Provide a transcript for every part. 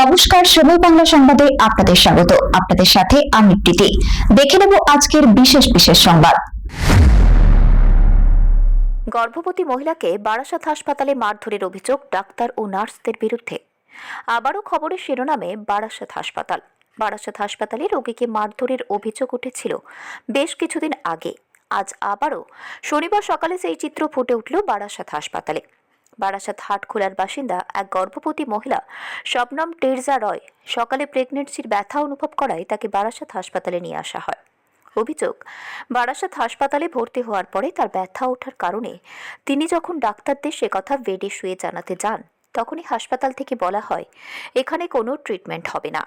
নমস্কার সময় বাংলা সংবাদে আপনাদের স্বাগত। আপনাদের সাথে আমি প্রীতি। দেখে নেব আজকের বিশেষ বিশেষ সংবাদ। গর্ভবতী মহিলাকে বারাসাত হাসপাতালে মারধরের অভিযোগ ডাক্তার ও নার্সদের বিরুদ্ধে। আবারও খবরের শিরোনামে বারাসাত হাসপাতাল। বারাসাত হাসপাতালে রোগীকে মারধরের অভিযোগ উঠেছিল। বেশ কিছুদিন আগে। আজ আবারও শনিবার সকালে সেই চিত্র ফুটে উঠল বারাসাত হাসপাতালে। বারাসাত হাটখোলার বাসিন্দা, এক গর্ভবতী মহিলা শবনম টেরজা রয়, সকালে প্রেগনেন্সির ব্যথা অনুভব করায় তাকে বারাসাত হাসপাতালে নিয়ে আসা হয়। অভিযোগ, বারাসাত হাসপাতালে ভর্তি হওয়ার পরে তার ব্যথা ওঠার কারণে তিনি যখন ডাক্তারদের সে কথা বেডে শুয়ে জানাতে যান, তখনই হাসপাতাল থেকে বলা হয়, এখানে কোনো ট্রিটমেন্ট হবে না।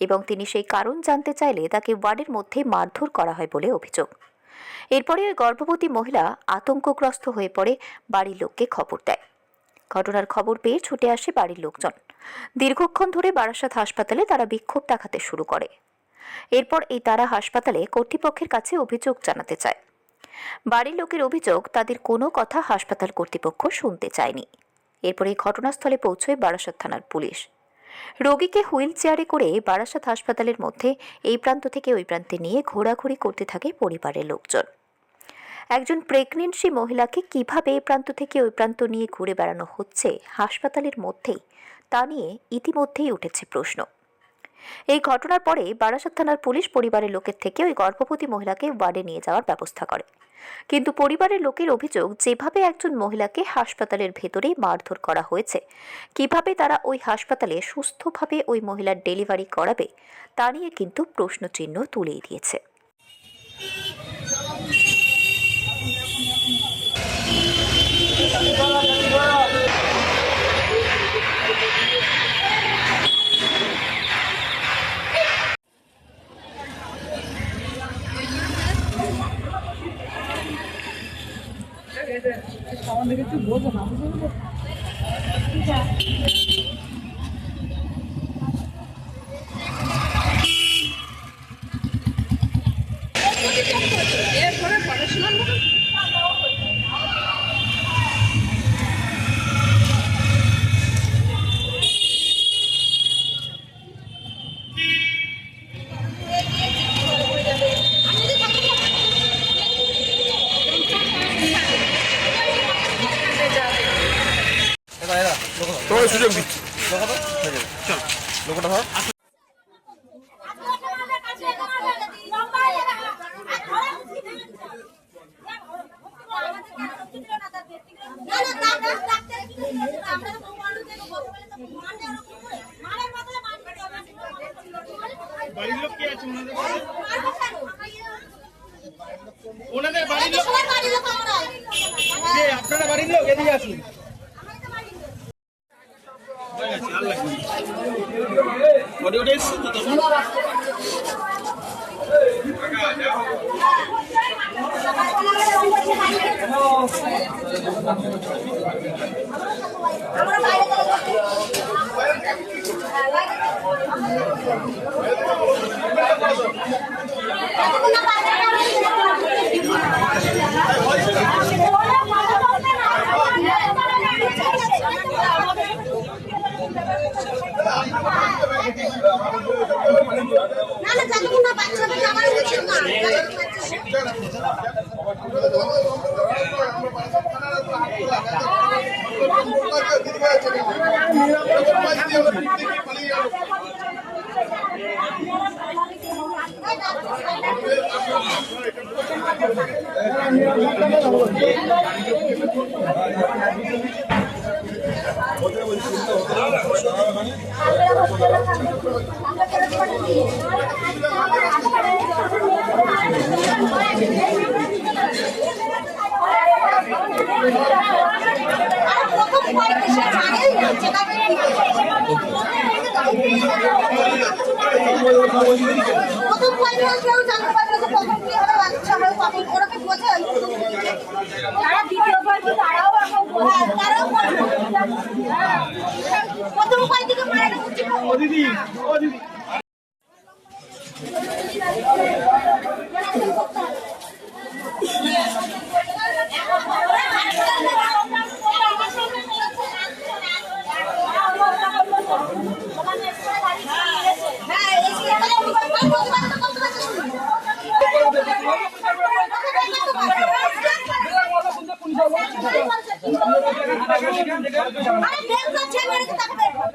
এবং তিনি সেই কারণ জানতে চাইলে তাকে ওয়ার্ডের মধ্যে মারধর করা হয় বলে অভিযোগ। এরপরে ওই গর্ভবতী মহিলা আতঙ্কগ্রস্ত হয়ে পড়ে, বাড়ির লোককে খবর দেয়। ঘটনার খবর পেয়ে ছুটে আসে বাড়ির লোকজন। দীর্ঘক্ষণ ধরে বারাসাত হাসপাতালে তারা বিক্ষোভ দেখাতে শুরু করে। এরপর এই তারা হাসপাতালে কর্তৃপক্ষের কাছে অভিযোগ জানাতে চায়। বাড়ির লোকের অভিযোগ, তাদের কোনো কথা হাসপাতাল কর্তৃপক্ষ শুনতে চায়নি। এরপর ঘটনাস্থলে পৌঁছয় বারাসাত থানার পুলিশ। রোগীকে হুইল চেয়ারে করে বারাসাত হাসপাতালের মধ্যে এই প্রান্ত থেকে ওই প্রান্তে নিয়ে ঘোরাঘুরি করতে থাকে পরিবারের লোকজন। একজন প্রেগনেন্সি মহিলাকে কীভাবে এই প্রান্ত থেকে ওই প্রান্ত নিয়ে ঘুরে বেড়ানো হচ্ছে হাসপাতালের মধ্যেই, তা নিয়ে ইতিমধ্যেই উঠেছে প্রশ্ন। এই ঘটনার পরে বারাসাত থানার পুলিশ পরিবারের লোকের থেকে ওই গর্ভবতী মহিলাকে ওয়ার্ডে নিয়ে যাওয়ার ব্যবস্থা করে। কিন্তু পরিবারের লোকের অভিযোগ, যেভাবে একজন মহিলাকে হাসপাতালের ভেতরে মারধর করা হয়েছে, কীভাবে তারা ওই হাসপাতালে সুস্থভাবে ওই মহিলার ডেলিভারি করাবে, তা নিয়ে কিন্তু প্রশ্নচিহ্ন তুলেই দিয়েছে। চল লোকটা ধর। বাড়ির লোক কে আছে? ওনাদের ওনাদের বাড়ির লোক? আপনারা বাড়ির লোক? এদিকে আসুন। ওটা ওটা এসছে তো তখন না না যতক্ষণ না বাচ্চাদের আমার উচিত না আর প্রথম পয়েন্ট সে জানেই না যেভাবে প্রথম পয়েন্ট কেউ জানতে পারবে যে প্রথম কি হবে বাচ্চা হবে তখন ওরা কি বোঝে যারা দ্বিতীয় পয়েন্ট তারাও এখন তারাও। প্রথম পয়েন্ট মারা উচিত ও দিদি ও দিদি আরে বের কর ছেলে মেরেছে তাকে বের কর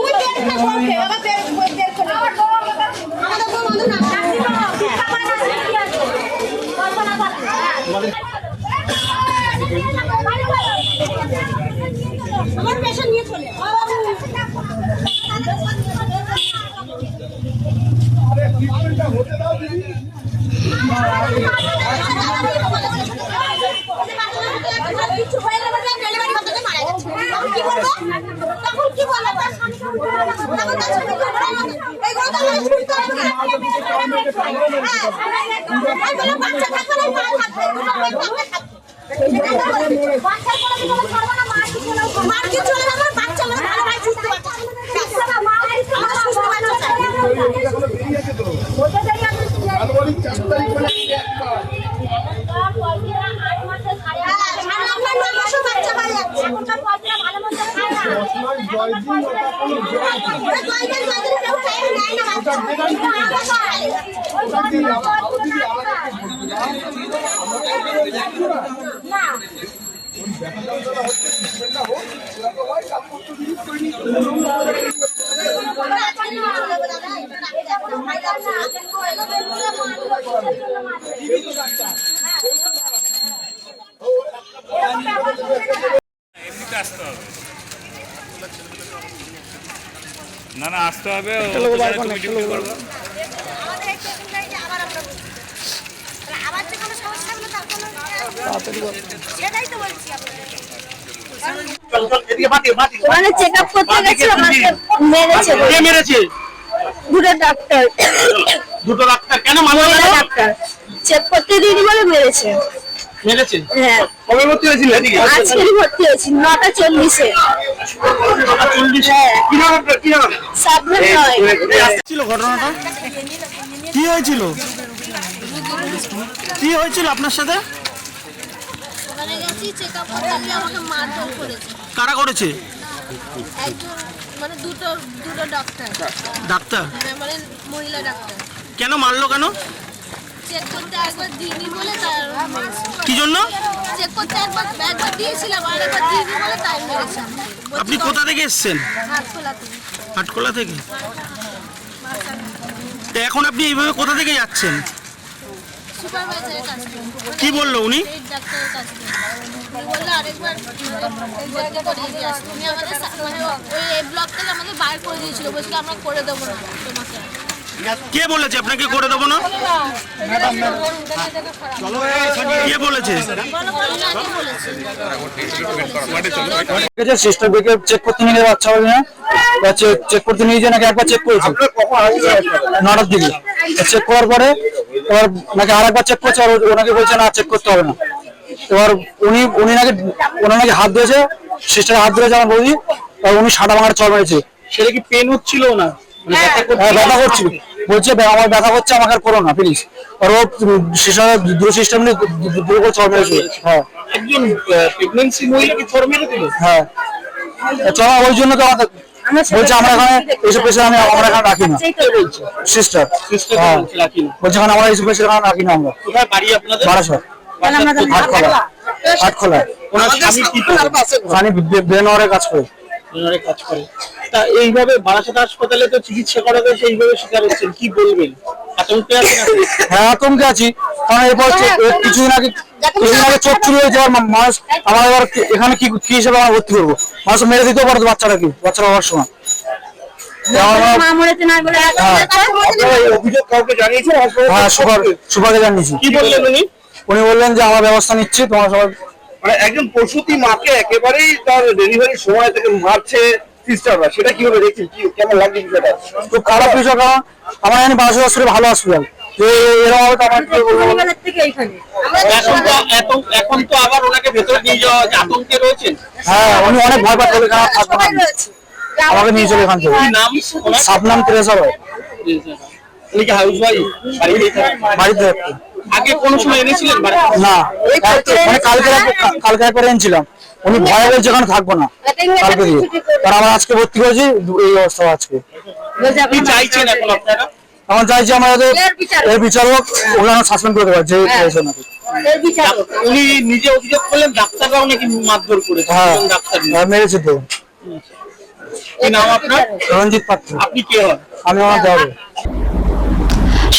আমার বের না বাবা বের আমার বললাম বাচ্চা ভাই কেউ টাইম নেয় না বাচ্চা আমরা সকালে ওটা দিয়ে আবার আরও যদি আমাদেরকে বলতো না দেখা যন্ত্রণা হচ্ছে ট্রিটমেন্টটা হোক সেরকম হয় তারপর তো জিনিস তৈরি করে আমরা আজকে নিয়ে চলে যাব দাদা এটা রাখতে যাব ভাই যাচ্ছে আজকে করে দেবো এমনিতে আসতে হবে না না আসতে হবে ও তো জানে তুমি ডিউটি করবে আমাদের এই পেশেন্টটাই যে আবার আমরা বুঝি। তাহলে আবার যে কোনো সমস্যা হলে তার কোনো সেটাই তো বলছি আপনাদের ওখানে চেক আপ করতে গেছে আমাকে মেরেছে কে মেরেছে? দুটো ডাক্তার দুটো ডাক্তার কেন মারলো ডাক্তার চেক করতে দিইনি বলে মেরেছে। হ্যাঁ। কবে ভর্তি হয়েছিল এদিকে ভর্তি হয়েছি নটা চল্লিশে। ছিল ঘটনাটা? কি হয়েছিল? কি হয়েছিল আপনার সাথে? কারা করেছে? মানে দুটো দুটো ডক্টর ডাক্তার? মানে মহিলা ডাক্তার। কেন মারলো কেন? চেক করতে একবার দিইনি বলে তার কি জন্য? চেক করতে একবার একবার দিয়েছিলাম আর একবার দিইনি বলে তাই মেরেছে। আপনি কোথা থেকে এসেছেন? থেকে। হাটকোলা থেকে? তো এখন আপনি এইভাবে কোথা থেকে যাচ্ছেন? কি বলল উনি? মানে আমাদের বাইর করে দিয়েছিল। বলছিল আমরা করে দেবো না তোমাকে কে বলেছে? আপনাকে করে দেবো না? কে বলেছে? সিস্টার বেকে চেক করতে নিয়ে বাচ্চা হবে না? চেক করতে নিয়ে নাকি একবার চেক করেছে? নটার দিকে চেক করার পরে এবার নাকি আরেকবার চেক করছে আর ওনাকে বলছে না চেক করতে হবে না। এবার উনি উনি নাকি ওনার নাকি হাত দিয়েছে সিস্টার হাত দিয়েছে আমার বৌদি আর উনি সাদা ভাঙার চল মেরেছে। সেটা কি পেন হচ্ছিল না? হ্যাঁ ব্যথা করছিল। বলছে আমার ব্যথা করছে আমাকে আর করো না প্লিজ আর ও সিস্টার দুটো সিস্টেম নিয়ে করে হ্যাঁ। একজন প্রেগন্যান্সি মহিলা কি ফর্ম মেরে দিল হ্যাঁ চলো ওই জন্য তো আমাদের বলছে আমরা এখানে এইসব পেশা আমি আমরা এখানে রাখি না। সিস্টার সিস্টার হ্যাঁ। বলছে এখানে আমরা এইসব পেশা এখানে রাখি না আমরা। কোথায় বাড়ি আপনাদের? বারাসত। ওনার স্বামী কি কাজ করি। ওনারে কাজ করে তা এইভাবে বারাসাত হাসপাতালে তো চিকিৎসা করাতে সেইভাবে শিকার হচ্ছেন কি বলবেন? আতঙ্কে আছেন আপনি? হ্যাঁ আতঙ্কে আছি। কারণ এরপর এ- কিছুদিন আগে কিছুদিন আগে চোখ চুরি হয়েছে আর মা- মানুষ আমার এবার কি- এখানে কি কি হিসেবে আমরা ভর্তি করব? মানুষ মেরে দিতেও বাচ্চারা কি? বাচ্চারা হওয়ার সময়। আমার মা মরেছে না বলে হ্যাঁ। আপনারা এই অভিযোগ কাউকে জানিয়েছেন? হাসপাতাল হ্যাঁ সুপার সুপারকে জানিয়েছি। কি বললেন উনি? উনি বললেন যে আমার ব্যবস্থা নিচ্ছি তোমার সবাই মানে একজন প্রসূতি মাকে একেবারেই তার ডেলিভারির সময় থেকে মারছে সিস্টাররা সেটা কীভাবে দেখছেন? কি কেমন লাগছে বিষয়টা? খুব খারাপ বিষয় কারণ আমার এখানে বারোশো ভালো হসপিটাল তো এখন তো তো আবার ওনাকে ভেতরে নিয়ে যাওয়া হচ্ছে, আতঙ্কে রয়েছেন? হ্যাঁ উনি অনেক ভয়। আমাকে নিয়ে চলে এখান থেকে। নাম? সাবনাম উনি কি হাউস ওয়াইফ? বাড়িতে। আগে কোনো সময় এনেছিলেন না। মানে কালকে কালকে একবার এনেছিলাম। উনি ভয় বলছে এখানে থাকব না। কালকে দিয়ে কারণ আমরা আজকে ভর্তি করেছি এই অবস্থা আজকে। চাইছেন এখন আপনারা? এখন চাইছি আমাদের এর বিচারক। ওখানে সাসপেন্ড করে দেওয়া যে করেছে ওনাকে উনি নিজে অভিযোগ করলেন ডাক্তাররাও নাকি মারধর করেছে। হ্যাঁ। হ্যাঁ, মেরেছে তো। কি নাম আপনার? রঞ্জিত পাত্র। আপনি কে হন? আমি আমার দেওয়া